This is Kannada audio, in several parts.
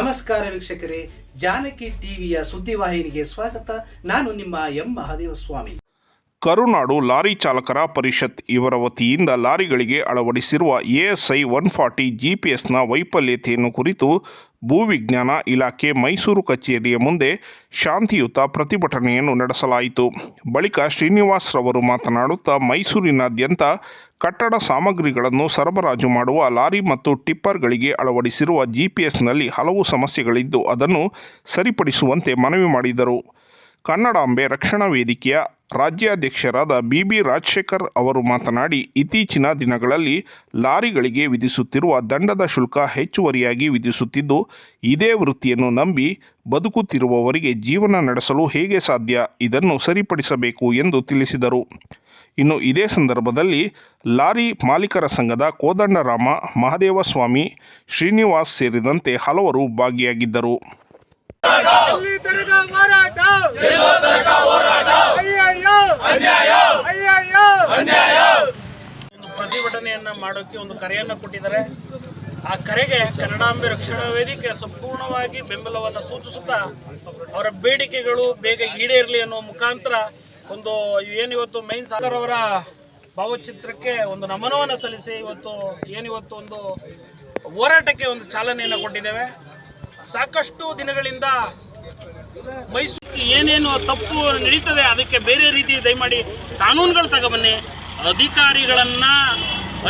ನಮಸ್ಕಾರ ವೀಕ್ಷಕರೇ, ಜಾನಕಿ ಟಿವಿಯ ಸುದ್ದಿವಾಹಿನಿಗೆ ಸ್ವಾಗತ. ನಾನು ನಿಮ್ಮ ಎಂ. ಮಹಾದೇವ ಸ್ವಾಮಿ ಕರುನಾಡು ಲಾರಿ ಚಾಲಕರ ಪರಿಷತ್ ಇವರ ವತಿಯಿಂದ ಲಾರಿಗಳಿಗೆ ಅಳವಡಿಸಿರುವ ಎಎಸ್ಐ ಒನ್ ಫಾರ್ಟಿ ಜಿಪಿಎಸ್ನ ವೈಫಲ್ಯತೆಯನ್ನು ಕುರಿತು ಭೂವಿಜ್ಞಾನ ಇಲಾಖೆ ಮೈಸೂರು ಕಚೇರಿಯ ಮುಂದೆ ಶಾಂತಿಯುತ ಪ್ರತಿಭಟನೆಯನ್ನು ನಡೆಸಲಾಯಿತು. ಬಳಿಕ ಶ್ರೀನಿವಾಸ್ ರವರು ಮಾತನಾಡುತ್ತಾ ಮೈಸೂರಿನಾದ್ಯಂತ ಕಟ್ಟಡ ಸಾಮಗ್ರಿಗಳನ್ನು ಸರಬರಾಜು ಮಾಡುವ ಲಾರಿ ಮತ್ತು ಟಿಪ್ಪರ್ಗಳಿಗೆ ಅಳವಡಿಸಿರುವ ಜಿಪಿಎಸ್ನಲ್ಲಿ ಹಲವು ಸಮಸ್ಯೆಗಳಿದ್ದು ಅದನ್ನು ಸರಿಪಡಿಸುವಂತೆ ಮನವಿ ಮಾಡಿದರು. ಕನ್ನಡಾಂಬೆ ರಕ್ಷಣಾ ವೇದಿಕೆಯ ರಾಜ್ಯಾಧ್ಯಕ್ಷರಾದ ಬಿ ಬಿ ರಾಜಶೇಖರ್ ಅವರು ಮಾತನಾಡಿ, ಇತ್ತೀಚಿನ ದಿನಗಳಲ್ಲಿ ಲಾರಿಗಳಿಗೆ ವಿಧಿಸುತ್ತಿರುವ ದಂಡದ ಶುಲ್ಕ ಹೆಚ್ಚುವರಿಯಾಗಿ ವಿಧಿಸುತ್ತಿದ್ದು, ಇದೇ ವೃತ್ತಿಯನ್ನು ನಂಬಿ ಬದುಕುತ್ತಿರುವವರಿಗೆ ಜೀವನ ನಡೆಸಲು ಹೇಗೆ ಸಾಧ್ಯ ಇದನ್ನು ಸರಿಪಡಿಸಬೇಕು ಎಂದು ತಿಳಿಸಿದರು. ಇನ್ನು ಇದೇ ಸಂದರ್ಭದಲ್ಲಿ ಲಾರಿ ಮಾಲೀಕರ ಸಂಘದ ಕೋದಂಡರಾಮ ಮಹದೇವಸ್ವಾಮಿ ಶ್ರೀನಿವಾಸ್ ಸೇರಿದಂತೆ ಹಲವರು ಭಾಗಿಯಾಗಿದ್ದರು. ಪ್ರತಿಭಟನೆಯನ್ನ ಮಾಡೋಕೆ ಒಂದು ಕರೆಯನ್ನ ಕೊಟ್ಟಿದ್ದಾರೆ. ಆ ಕರೆಗೆ ಕನ್ನಡಾಂಬೆ ರಕ್ಷಣಾ ವೇದಿಕೆ ಸಂಪೂರ್ಣವಾಗಿ ಬೆಂಬಲವನ್ನು ಸೂಚಿಸುತ್ತಾ ಅವರ ಬೇಡಿಕೆಗಳು ಬೇಗ ಈಡೇರಲಿ ಅನ್ನೋ ಮುಖಾಂತರ ಒಂದು ಏನಿವತ್ತು ಮೈನ್ ಸಾಗರ್ ಅವರ ಭಾವಚಿತ್ರಕ್ಕೆ ಒಂದು ನಮನವನ್ನು ಸಲ್ಲಿಸಿ ಇವತ್ತು ಏನಿವತ್ತು ಒಂದು ಹೋರಾಟಕ್ಕೆ ಒಂದು ಚಾಲನೆಯನ್ನು ಕೊಟ್ಟಿದ್ದೇವೆ. ಸಾಕಷ್ಟು ದಿನಗಳಿಂದ ಮೈಸೂರು ಏನೇನು ತಪ್ಪು ನಡೀತದೆ ಅದಕ್ಕೆ ಬೇರೆ ರೀತಿ ದಯಮಾಡಿ ಕಾನೂನುಗಳು ತಗೊಬನ್ನಿ. ಅಧಿಕಾರಿಗಳನ್ನ,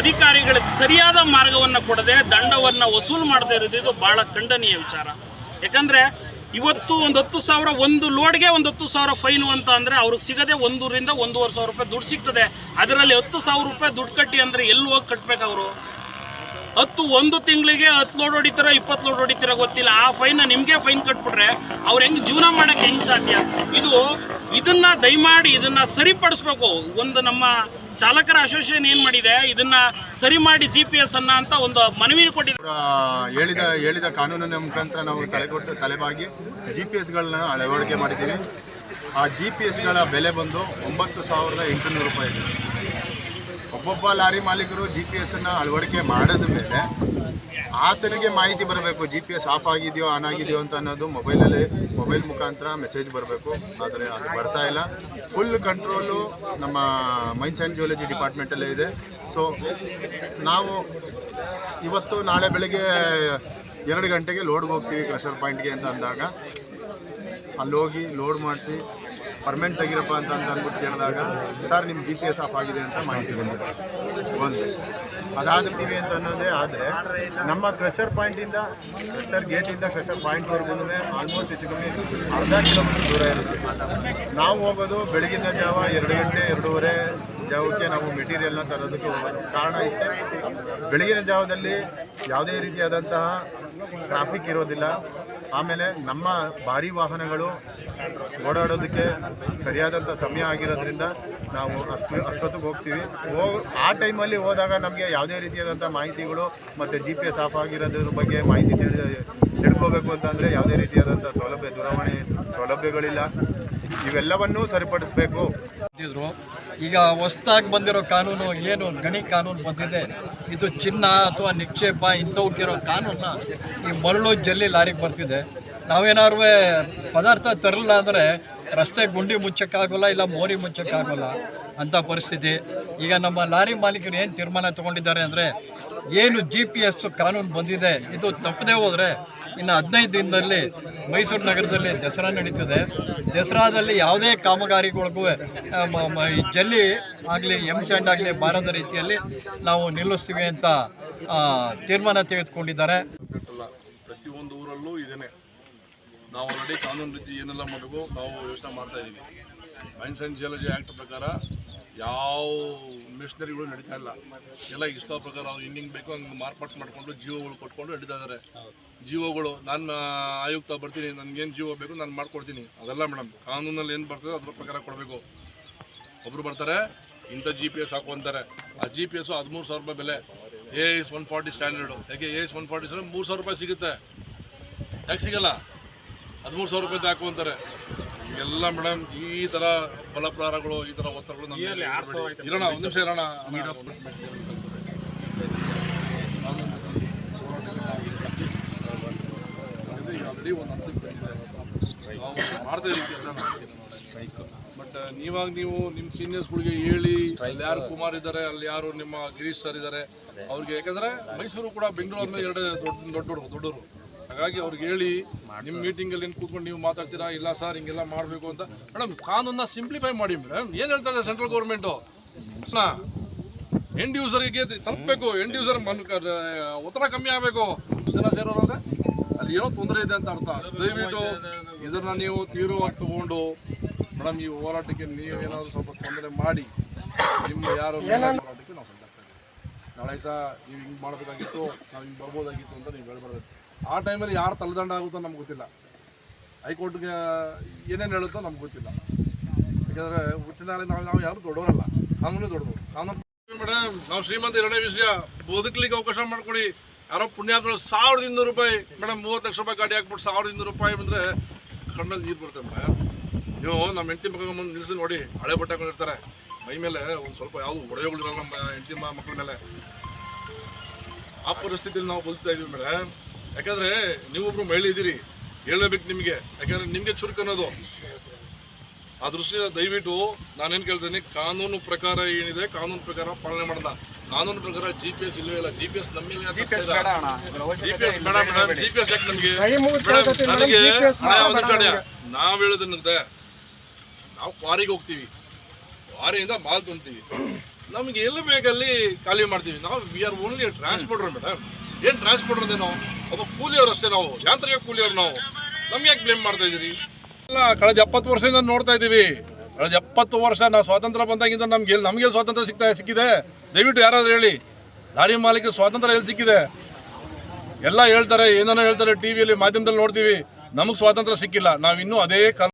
ಅಧಿಕಾರಿಗಳ ಸರಿಯಾದ ಮಾರ್ಗವನ್ನು ಕೊಡದೆ ದಂಡವನ್ನು ವಸೂಲು ಮಾಡದೇ ಇರೋದಿದ್ದು ಬಹಳ ಖಂಡನೀಯ ವಿಚಾರ. ಯಾಕಂದ್ರೆ ಇವತ್ತು ಒಂದು ಹತ್ತು ಸಾವಿರ, ಒಂದು ಲೋಡ್ಗೆ ಒಂದು ಹತ್ತು ಸಾವಿರ ಫೈನು ಅಂತ ಅಂದರೆ ಅವ್ರಿಗೆ ಸಿಗದೆ ಒಂದೂರಿಂದ ಒಂದೂವರೆ ಸಾವಿರ ರೂಪಾಯಿ ದುಡ್ಡು ಸಿಗ್ತದೆ. ಅದರಲ್ಲಿ ಹತ್ತು ಸಾವಿರ ರೂಪಾಯಿ ದುಡ್ಡು ಕಟ್ಟಿ ಅಂದರೆ ಎಲ್ಲಿ ಹೋಗಿ ಕಟ್ಬೇಕು ಅವರು? ಹತ್ತು ಒಂದು ತಿಂಗಳಿಗೆ ಹತ್ತು ಲೋಡ್ ಹೊಡಿತಾರ, ಇಪ್ಪತ್ತು ಲೋಡ್ ಹೊಡಿತೀರ ಗೊತ್ತಿಲ್ಲ. ಆ ಫೈನ್ ನಿಮಗೆ ಫೈನ್ ಕಟ್ಬಿಟ್ರೆ ಅವ್ರು ಹೆಂಗ್ ಜೀವನ ಮಾಡಕ್ಕೆ ಹೆಂಗ್ ಸಾಧ್ಯ? ಇದು ಇದನ್ನ ದಯಮಾಡಿ ಇದನ್ನ ಸರಿಪಡಿಸ್ಬೇಕು. ಒಂದು ನಮ್ಮ ಚಾಲಕರ ಅಸೋಸಿಯೇಷನ್ ಏನು ಮಾಡಿದೆ? ಇದನ್ನ ಸರಿ ಮಾಡಿ ಜಿ ಪಿ ಎಸ್ ಅನ್ನ ಅಂತ ಒಂದು ಮನವಿ ಕೊಟ್ಟಿದ್ರು ಹೇಳಿದ ಹೇಳಿದ ಕಾನೂನಿನ ಮುಖಾಂತರ ನಾವು ತಲೆಕೊಟ್ಟು ತಲೆಬಾಗಿ ಜಿ ಪಿ ಎಸ್ಗಳನ್ನ ಅಳವಡಿಕೆ ಮಾಡಿದ್ದೀವಿ. ಆ ಜಿ ಪಿ ಎಸ್ಗಳ ಬೆಲೆ ಬಂದು ಒಂಬತ್ತು ಸಾವಿರದ ಎಂಟುನೂರು ರೂಪಾಯಿ ಇದೆ. ಒಬ್ಬೊಬ್ಬ ಲಾರಿ ಮಾಲೀಕರು ಜಿ ಪಿ ಎಸ್ಸನ್ನು ಅಳವಡಿಕೆ ಮಾಡಿದ ಮೇಲೆ ಆತನಿಗೆ ಮಾಹಿತಿ ಬರಬೇಕು ಜಿ ಪಿ ಎಸ್ ಆಫ್ ಆಗಿದೆಯೋ ಆನ್ ಆಗಿದೆಯೋ ಅಂತ ಅನ್ನೋದು ಮೊಬೈಲಲ್ಲಿ, ಮೊಬೈಲ್ ಮುಖಾಂತರ ಮೆಸೇಜ್ ಬರಬೇಕು. ಆದರೆ ಅದು ಬರ್ತಾ ಇಲ್ಲ. ಫುಲ್ ಕಂಟ್ರೋಲು ನಮ್ಮ ಮೈನ್ಸ್ ಆ್ಯಂಡ್ ಜಿಯಾಲಜಿ ಡಿಪಾರ್ಟ್ಮೆಂಟಲ್ಲೇ ಇದೆ. ಸೊ ನಾವು ಇವತ್ತು ನಾಳೆ ಬೆಳಗ್ಗೆ ಎರಡು ಗಂಟೆಗೆ ಲೋಡ್ಗೆ ಹೋಗ್ತೀವಿ ಕ್ರಷರ್ ಪಾಯಿಂಟ್ಗೆ ಅಂತ ಅಂದಾಗ ಅಲ್ಲಿ ಹೋಗಿ ಲೋಡ್ ಮಾಡಿಸಿ ಪರ್ಮೆಂಟ್ ತೆಗಿರಪ್ಪ ಅಂತ ಅಂತ ಅಂದ್ಬಿಟ್ಟು ಕೇಳಿದಾಗ, ಸರ್ ನಿಮ್ಮ ಜಿ ಪಿ ಎಸ್ ಆಫ್ ಆಗಿದೆ ಅಂತ ಮಾಹಿತಿ ಬಂದಿದೆ. ಒಂದು ಅದಾದ್ತೀವಿ ಅಂತ ಅನ್ನೋದೇ ಆದರೆ, ನಮ್ಮ ಕ್ರೆಷರ್ ಪಾಯಿಂಟಿಂದ ಕ್ರೆಷರ್ ಗೇಟಿಂದ ಕ್ರೆಷರ್ ಪಾಯಿಂಟ್ವರೆಗೂ ಆಲ್ಮೋಸ್ಟ್ ಹೆಚ್ಚು ಕಮ್ಮಿ ಅರ್ಧ ಕಿಲೋಮೀಟರ್ ದೂರ ಇರುತ್ತೆ. ನಾವು ಹೋಗೋದು ಬೆಳಗಿನ ಜಾವ ಎರಡು ಗಂಟೆ, ಎರಡೂವರೆ ಜಾವಕ್ಕೆ ನಾವು ಮೆಟೀರಿಯಲ್ನ ತರೋದಕ್ಕೆ ಹೋಗೋದು. ಕಾರಣ ಇಷ್ಟೇ, ಬೆಳಗಿನ ಜಾವದಲ್ಲಿ ಯಾವುದೇ ರೀತಿಯಾದಂತಹ ಟ್ರಾಫಿಕ್ ಇರೋದಿಲ್ಲ. ಆಮೇಲೆ ನಮ್ಮ ಭಾರಿ ವಾಹನಗಳು ಓಡಾಡೋದಕ್ಕೆ ಸರಿಯಾದಂಥ ಸಮಯ ಆಗಿರೋದ್ರಿಂದ ನಾವು ಅಷ್ಟು ಅಷ್ಟೊತ್ತಿಗೆ ಹೋಗ್ತೀವಿ. ಹೋಗ್ ಆ ಟೈಮಲ್ಲಿ ಹೋದಾಗ ನಮಗೆ ಯಾವುದೇ ರೀತಿಯಾದಂಥ ಮಾಹಿತಿಗಳು ಮತ್ತು ಜಿ ಪಿ ಎಸ್ ಆಫ್ ಆಗಿರೋದ್ರ ಬಗ್ಗೆ ಮಾಹಿತಿ ತಿಳಿ ತಿಳ್ಕೋಬೇಕು ಅಂತಂದರೆ ಯಾವುದೇ ರೀತಿಯಾದಂಥ ಸೌಲಭ್ಯ ದೂರವಾಣಿ ಸೌಲಭ್ಯಗಳಿಲ್ಲ. ಇವೆಲ್ಲವನ್ನೂ ಸರಿಪಡಿಸಬೇಕು. ಇದ್ರು ಈಗ ಹೊಸ್ದಾಗಿ ಬಂದಿರೋ ಕಾನೂನು ಏನು? ಗಣಿ ಕಾನೂನು ಬಂದಿದೆ. ಇದು ಚಿನ್ನ ಅಥವಾ ನಿಕ್ಷೇಪ ಇಂಥವಕ್ಕಿರೋ ಕಾನೂನ ಈ ಮರಳು ಜಲ್ಲಿ ಲಾರಿಗೆ ಬರ್ತಿದೆ. ನಾವೇನಾದ್ರು ಪದಾರ್ಥ ತರಲಿಲ್ಲ ಅಂದರೆ ರಸ್ತೆ ಗುಂಡಿ ಮುಚ್ಚೋಕ್ಕಾಗೋಲ್ಲ ಇಲ್ಲ ಮೋರಿ ಮುಚ್ಚೋಕ್ಕಾಗೋಲ್ಲ ಅಂಥ ಪರಿಸ್ಥಿತಿ. ಈಗ ನಮ್ಮ ಲಾರಿ ಮಾಲೀಕರು ಏನು ತೀರ್ಮಾನ ತಗೊಂಡಿದ್ದಾರೆ ಅಂದರೆ, ಏನು ಜಿ ಪಿ ಎಸ್ ಕಾನೂನು ಬಂದಿದೆ, ಇದು ತಪ್ಪದೇ ಹೋದರೆ ಇನ್ನು ಹದಿನೈದು ದಿನದಲ್ಲಿ ಮೈಸೂರು ನಗರದಲ್ಲಿ ದಸರಾ ನಡೀತದೆ. ದಸರಾದಲ್ಲಿ ಯಾವುದೇ ಕಾಮಗಾರಿಗಳಿಗೂ ಜಲ್ಲಿ ಆಗಲಿ ಎಂ ಚಾಂಡ್ ಆಗಲಿ ಬಾರದ ರೀತಿಯಲ್ಲಿ ನಾವು ನಿಲ್ಲಿಸ್ತೀವಿ ಅಂತ ತೀರ್ಮಾನ ತೆಗೆದುಕೊಂಡಿದ್ದಾರೆ. ಪ್ರತಿಯೊಂದು ಊರಲ್ಲೂ ಇದೇನೆ. ನಾವು ಆಲ್ರೆಡಿ ಕಾನೂನು ರೀತಿ ಏನೆಲ್ಲ ಮಾಡಬೇಕು ನಾವು ಯೋಚನೆ ಮಾಡ್ತಾ ಇದ್ದೀವಿ ಮೈನ್ಸ್ ಆ್ಯಂಡ್ ಜಿಯಾಲಜಿ ಆ್ಯಕ್ಟ್ ಪ್ರಕಾರ ಯಾವ ಮಿಷನರಿಗಳು ನಡೀತಾ ಇಲ್ಲ. ಎಲ್ಲ ಇಷ್ಟ ಪ್ರಕಾರ ಅವ್ರು ಹಿಂಗೆ ಬೇಕು, ಹಂಗೆ ಮಾರ್ಪಾಟ್ ಮಾಡಿಕೊಂಡು ಜೀವಗಳು ಕೊಟ್ಕೊಂಡು ನಡೀತಾ ಇದ್ದಾರೆ ಜೀವಗಳು, ನಾನು ಆಯುಕ್ತ ಬರ್ತೀನಿ, ನನಗೇನು ಜೀವ ಬೇಕು ನಾನು ಮಾಡ್ಕೊಡ್ತೀನಿ. ಅದೆಲ್ಲ ಮೇಡಮ್ ಕಾನೂನಲ್ಲಿ ಏನು ಬರ್ತದೆ ಅದ್ರ ಪ್ರಕಾರ ಕೊಡಬೇಕು. ಒಬ್ಬರು ಬರ್ತಾರೆ, ಇಂಥ ಜಿ ಪಿ ಎಸ್ ಹಾಕು ಅಂತಾರೆ. ಆ ಜಿ ಪಿ ಎಸ್ಸು ಹದಿಮೂರು ಸಾವಿರ ರೂಪಾಯಿ ಬೆಲೆ. A S one forty standard ಯಾಕೆ ಎ ಎಸ್ ಒನ್ ಫಾರ್ಟಿ ಮೂರು ಸಾವಿರ ರೂಪಾಯಿ ಸಿಗುತ್ತೆ. ಯಾಕೆ ಸಿಗಲ್ಲ? ಹದಿಮೂರು ಸಾವಿರ ರೂಪಾಯಿ ಹಾಕು ಅಂತಾರೆ. ಎಲ್ಲ ಮೇಡಮ್ ಈ ಥರ ಬಲಪ್ರಾರಗಳು ಈ ಥರ ಒತ್ತಡಗಳು ನಮಗೆ ಇರೋಣ ಒಂದು ನಿಮಿಷ ಇರೋಣ ಏನಾಗಿದೆ ಈಗ ಆಲ್ರೆಡಿ ಒಂದು ಹಂತಕ್ಕೆ ಬಂದಿದೆ ನಾವು ಮಾಡ್ತಾ ಇದ್ದೀವಿ ಕೆಲಸ ಬಟ್ ನೀವಾಗ ನೀವು ನಿಮ್ಮ ಸೀನಿಯರ್ಸ್ಗಳಿಗೆ ಹೇಳಿ ಅಲ್ಲಿ ಯಾರು ಕುಮಾರ್ ಇದ್ದಾರೆ ಅಲ್ಲಿ ಯಾರು ನಿಮ್ಮ ಗಿರೀಶ್ ಸರ್ ಇದ್ದಾರೆ ಅವ್ರಿಗೆ ಯಾಕಂದ್ರೆ ಮೈಸೂರು ಕೂಡ ಬೆಂಗಳೂರಿನ ಎರಡು ದೊಡ್ಡ ದೊಡ್ಡವರು ದೊಡ್ಡವರು. ಹಾಗಾಗಿ ಅವ್ರಿಗೆ ಹೇಳಿ ನಿಮ್ಮ ಮೀಟಿಂಗಲ್ಲಿ ಏನು ಕೂತ್ಕೊಂಡು ನೀವು ಮಾತಾಡ್ತೀರಾ? ಇಲ್ಲ ಸರ್ ಹಿಂಗೆಲ್ಲ ಮಾಡಬೇಕು ಅಂತ. ಮೇಡಮ್ ಕಾನೂನ ಸಿಂಪ್ಲಿಫೈ ಮಾಡಿ ಮೇಡಮ್. ಏನು ಹೇಳ್ತಾ ಇದೆ ಸೆಂಟ್ರಲ್ ಗೌರ್ಮೆಂಟು ಎಂಡ್ ಯೂಸರ್ಗೆ ತಲುಪಬೇಕು. ಎಂಡ್ ಯೂಸರ್ ಮನ್ ಒತ್ತಡ ಕಮ್ಮಿ ಆಗಬೇಕು. ಜನ ಸೇರೋರಂದ್ರೆ ಅಲ್ಲಿ ಏನೋ ತೊಂದರೆ ಇದೆ ಅಂತ ಅರ್ಥ. ದಯವಿಟ್ಟು ಇದನ್ನ ನೀವು ತೀವ್ರವಾಗಿ ತಗೊಂಡು ಮೇಡಮ್ ಈ ಹೋರಾಟಕ್ಕೆ ನೀವೇನಾದರೂ ಸ್ವಲ್ಪ ತೊಂದರೆ ಮಾಡಿ. ನಿಮ್ಮ ಯಾರು ಹೋರಾಟಕ್ಕೆ ನಾವು ನಾಳೆ ಸಹ ನೀವು ಹಿಂಗೆ ಮಾಡಬೇಕಾಗಿತ್ತು, ನಾವು ಹಿಂಗೆ ಬರ್ಬೋದಾಗಿತ್ತು ಅಂತ ನೀವು ಹೇಳ್ಬಾರ್ದು. ಆ ಟೈಮಲ್ಲಿ ಯಾರು ತಲೆದಂಡ ಆಗುತ್ತೋ ನಮ್ಗೆ ಗೊತ್ತಿಲ್ಲ. ಹೈಕೋರ್ಟ್ಗೆ ಏನೇನು ಹೇಳುತ್ತೋ ನಮ್ಗೆ ಗೊತ್ತಿಲ್ಲ. ಯಾಕಂದರೆ ಉಚ್ಚ ನ್ಯಾಯಾಲಯ ನಾವು ನಾವು ಯಾರು ದೊಡ್ಡವರಲ್ಲ. ಕಾನೂನು ದೊಡ್ಡದು. ಕಾನೂನು ಮೇಡಮ್, ನಾವು ಶ್ರೀಮಂತ ಎರಡನೇ ವಿಷಯ. ಬದುಕಲಿಕ್ಕೆ ಅವಕಾಶ ಮಾಡಿಕೊಡಿ. ಯಾರೋ ಪುಣ್ಯಾತ್ಮಗಳು ಸಾವಿರದ ಇನ್ನೂರು ರೂಪಾಯಿ ಮೇಡಮ್, ಮೂವತ್ತು ಲಕ್ಷ ರೂಪಾಯಿ ಗಾಡಿ ಹಾಕ್ಬಿಟ್ಟು ಸಾವಿರದ ಇನ್ನೂರು ರೂಪಾಯಿ ಬಂದರೆ ಕಣ್ಣಲ್ಲಿ ನೀರು ಬರುತ್ತೆ ಮೇಡಮ್. ನೀವು ನಮ್ಮ ಹೆಂಡತಿ ಮಗ ಮುಂದೆ ನಿಲ್ಲಿಸಿ ನೋಡಿ, ಹಳೆ ಬಟ್ಟೆ ಹಾಕೊಂಡಿರ್ತಾರೆ ಮೈ ಮೇಲೆ ಒಂದು ಸ್ವಲ್ಪ ಯಾವುದು ಒಡೆಯೋಗಳಿರಲ್ಲ ನಮ್ಮ ಹೆಂಡತಿ ಮಕ್ಕಳ ಮೇಲೆ. ಆ ಪರಿಸ್ಥಿತಿಯಲ್ಲಿ ನಾವು ಬದುಕ್ತಾ ಇದೀವಿ ಮೇಡಮ್. ಯಾಕಂದರೆ ನೀವೊಬ್ರು ಮಹಿಳೆ ಇದ್ದೀರಿ ಹೇಳಬೇಕು ನಿಮಗೆ. ಯಾಕಂದ್ರೆ ನಿಮಗೆ ಚುರುಕು ಅನ್ನೋದು. ಆ ದೃಷ್ಟಿಯಿಂದ ದಯವಿಟ್ಟು ನಾನೇನು ಕೇಳ್ತೀನಿ ಕಾನೂನು ಪ್ರಕಾರ ಏನಿದೆ ಕಾನೂನು ಪ್ರಕಾರ ಪಾಲನೆ ಮಾಡಲ್ಲ ಕಾನೂನು ಪ್ರಕಾರ ಜಿ ಪಿ ಎಸ್ ಇಲ್ಲವೇ ಇಲ್ಲ. ಜಿ ಪಿ ಎಸ್ ನಮ್ಮ ಜಿ ಪಿ ಎಸ್ ಬೇಡ ಮೇಡಮ್. ಜಿ ಪಿ ಎಸ್ ಯಾಕೆ ನಮಗೆ? ನನಗೆ. ನಾವ್ ಹೇಳೋದೇನಂತೆ ನಾವು ಕ್ವಾರಿಗೆ ಹೋಗ್ತೀವಿ. ಕ್ವಾರಿಯಿಂದ ಮಾಲ್ ತುಂಬ್ತೀವಿ ನಮ್ಗೆ ಎಲ್ಲಿ ಬೇಕಲ್ಲಿ ಖಾಲಿ ಮಾಡ್ತೀವಿ. ನಾವು we are only transporter madam ಏನು ಟ್ರಾನ್ಸ್ಪೋರ್ಟರ್ ಅಂದ್ರೆ ನಾವು? ಒಬ್ಬ ಕೂಲಿಯವರು ಅಷ್ಟೇ ನಾವು. ಯಾಂತ್ರಿಕ ಕೂಲಿಯವರು ನಾವು. ನಮ್ಗೆ ಯಾಕೆ ಬ್ಲೇಮ್ ಮಾಡ್ತಾ ಇದ್ದೀರಿ? ಎಲ್ಲ ಕಳೆದ ಎಪ್ಪತ್ತು ವರ್ಷದಿಂದ ನೋಡ್ತಾ ಇದ್ದೀವಿ. ಕಳೆದ ಎಪ್ಪತ್ತು ವರ್ಷ ನಾವು ಸ್ವಾತಂತ್ರ್ಯ ಬಂದಾಗಿಂದ ನಮ್ಗೆ ಎಲ್ಲಿ ನಮಗೆ ಸ್ವಾತಂತ್ರ್ಯ ಸಿಗ್ತಾ ಸಿಕ್ಕಿದೆ. ದಯವಿಟ್ಟು ಯಾರಾದರೂ ಹೇಳಿ. ಲಾರಿ ಮಾಲೀಕ ಸ್ವಾತಂತ್ರ್ಯ ಎಲ್ಲಿ ಸಿಕ್ಕಿದೆ? ಎಲ್ಲ ಹೇಳ್ತಾರೆ, ಏನೇನೋ ಹೇಳ್ತಾರೆ ಟಿ ವಿಯಲ್ಲಿ ಮಾಧ್ಯಮದಲ್ಲಿ ನೋಡ್ತೀವಿ. ನಮಗೆ ಸ್ವಾತಂತ್ರ್ಯ ಸಿಕ್ಕಿಲ್ಲ. ನಾವು ಇನ್ನೂ ಅದೇ ಕಾಲ